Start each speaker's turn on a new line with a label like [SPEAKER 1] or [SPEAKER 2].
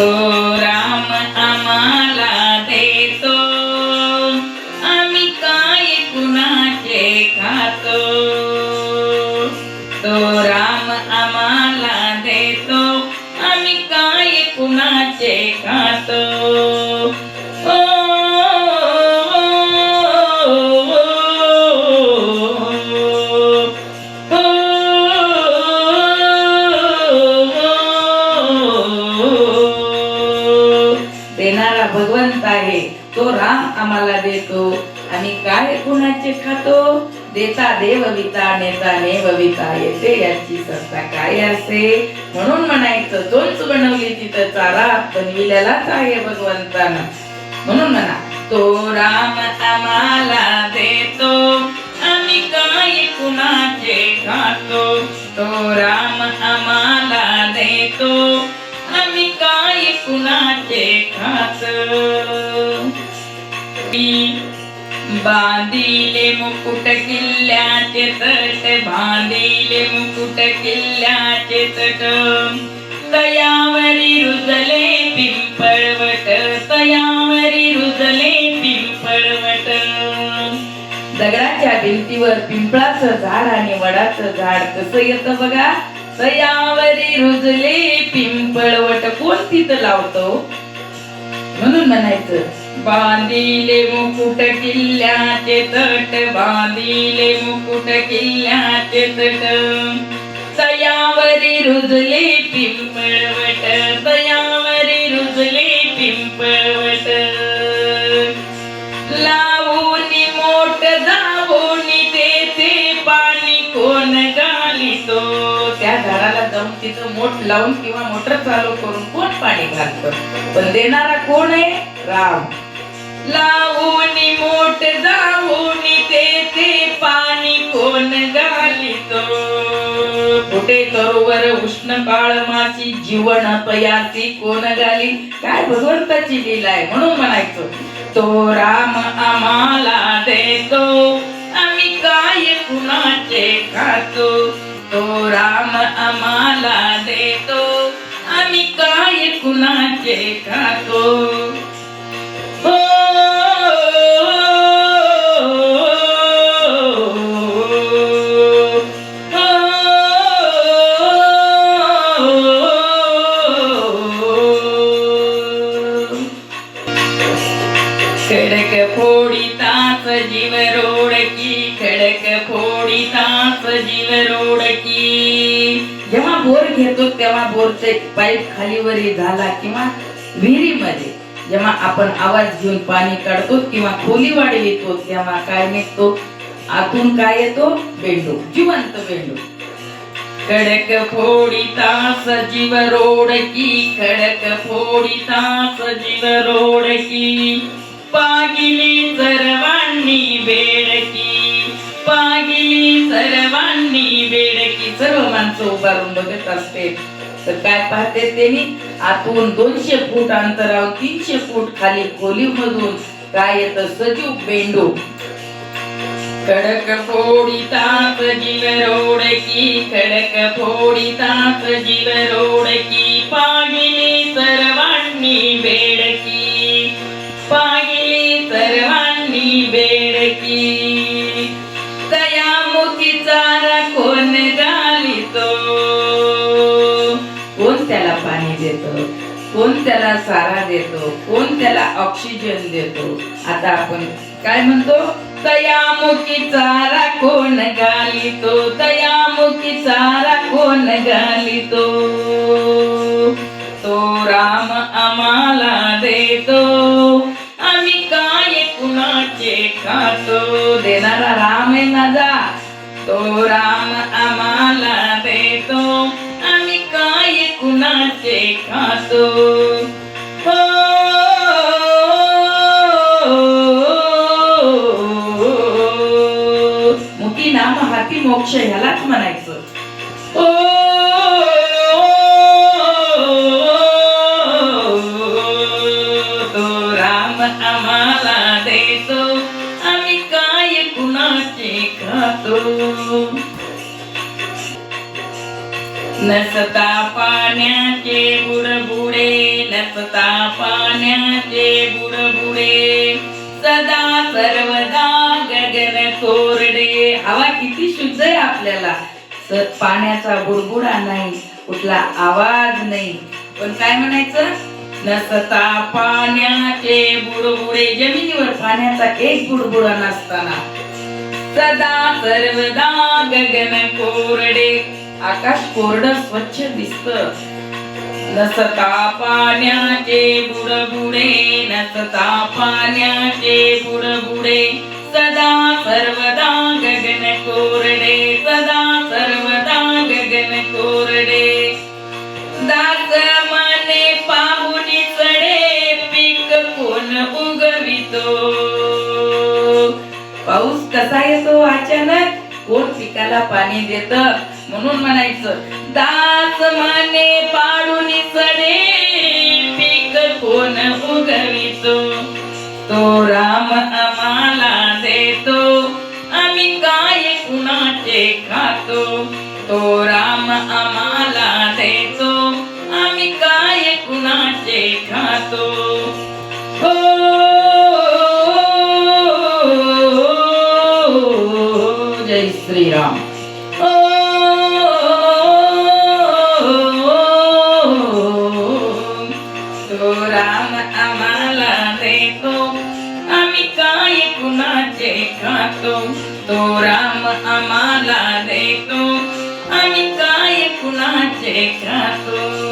[SPEAKER 1] तो राम आम्हाला देतो. आम्ही काय कुणाचे खातो? तो राम आम्हाला देतो. आम्ही काय कुणाचे खातो? तो आम्हाला देतो. आणि काय कुणाचे खातो? देता देवविता नेता नेव विता येते याची सत्ता काय असे? म्हणून म्हणायचं जोच बनवली तिथं चारा बनविलेलाच आहे भगवंतानं. म्हणून म्हणा तो राम आम्हाला देतो आणि काय कुणाचे खातो? तो राम आम्हाला देतो आम्ही काय कुणाचे खातो? बांधिले मुकुट किल्ल्याचे तट बांधिले मुकुट किल्ल्याचे तट. तयावरी रुजले पिंपळवट तयावरी रुजले पिंपळवट. दगडाच्या भिंतीवर पिंपळाचं झाड आणि वडाचं झाड कसं येतं बघा? तयावरी रुजले पिंपळवट कोण तिथं लावतो? म्हणून म्हणायचं बांधिले मुकुट किल्ल्याचे तट बांधिले मुकुट किल्ल्याचे तट. सयावरी रुजले पिंपळवट सयावरी रुजले पिंपळवट. लावून मोठ जावूनी तेथे पाणी कोण घालितो? त्या झाडाला जाऊन तिथं मोठ लावून किंवा मोटर चालू करून कोण पाणी घालतं? पण देणारा कोण आहे? राम. लावूनी मोठ जाऊनी तेथे पाणी कोण घालितो? कुठे करोवर उष्ण काळ मासी जीवन पयासी कोण घाली? काय भगवंताची लीला आहे म्हणून म्हणायचो. तो राम आम्हाला देतो आम्ही काय कुणाचे खातो? तो राम आम्हाला देतो आम्ही काय कुणाचे खातो? खडक फोडी तास जीव रोडकी खडक फोडी तास जीव रोडकी. जेव्हा बोर घेतो तेव्हा बोरचे पाईप खालीवरी झाला किंवा विहिरीमध्ये. जेव्हा आपण आवाज घेऊन पाणी काढतो किंवा खोली वाढवितो तेव्हा काय निघतो? आतून काय येतो? बेंडू जिवंत बेंडू. खडक फोडी तास जीव रोडकी खडक फोडी तास जीव रोडकी. पागिली सर्वांनी बेडकी पागिली सर्वांनी बेडकी. सर्व माणसं उभारून बघत असते. तर काय पाहते त्यांनी? आतून दोनशे फूट अंतरावर तीनशे फूट खाली खोली मधून काय येत? सजीव बेंडू खडक फोडी ताप जीव रोडकी खडक फोडी ताप जीव रोडकी. पागिली सर्वांनी बेडकी पागिली सर्वांनी बेडकी दया मुखीचा चारा कोण घालितो कोण त्याला पाणी देतो? कोण त्याला चारा देतो? कोण त्याला ऑक्सिजन देतो? आता आपण काय म्हणतो? तयामुखी चारा कोण घालितो तयामुखी चारा कोण घालितो तो राम आम्हाला देतो. कुणाचे खातो हो. मुकी नाम हाती मोक्ष ह्यालाच म्हणायचं. ओ तो राम आम्हाला देतो. आम्ही काय कुणाचे खातो? नसता पाण्याचे बुडबुडे नसता पाण्याचे बुडबुडे. सदा सर्वदा गगन कोरडे. हवा किती शुद्ध आहे आपल्याला. पाण्याचा बुडबुडा नाही कुठला आवाज नाही. पण काय म्हणायचं? नसता पाण्याचे बुडबुडे. जमिनीवर पाण्याचा एक बुडबुडा नसताना. सदा सर्वदा गगन कोरडे. आकाश कोरड स्वच्छ दिसत. नसता पाण्याचे बुडबुडे नसता पाण्याचे बुडबुडे. सदा सर्वदा गगन कोरडे सदा सर्वदा गगन कोरडे. दास माने पाहुणी चढे पीक कोण उगवितो? पाऊस कसा येतो अचानक? कोण पिकाला पाणी देत? म्हणून म्हणायचं दास माने पाडून सडे पीक कोण उगवितो? तो राम आम्हाला देतो आम्ही काय कुणाचे खातो? तो राम आम्हाला देतो आम्ही काय कुणाचे खातो? हो जय श्रीराम. कुणाचे खातो तो राम आम्हाला देतो आम्ही काय कुणाचे खातो राम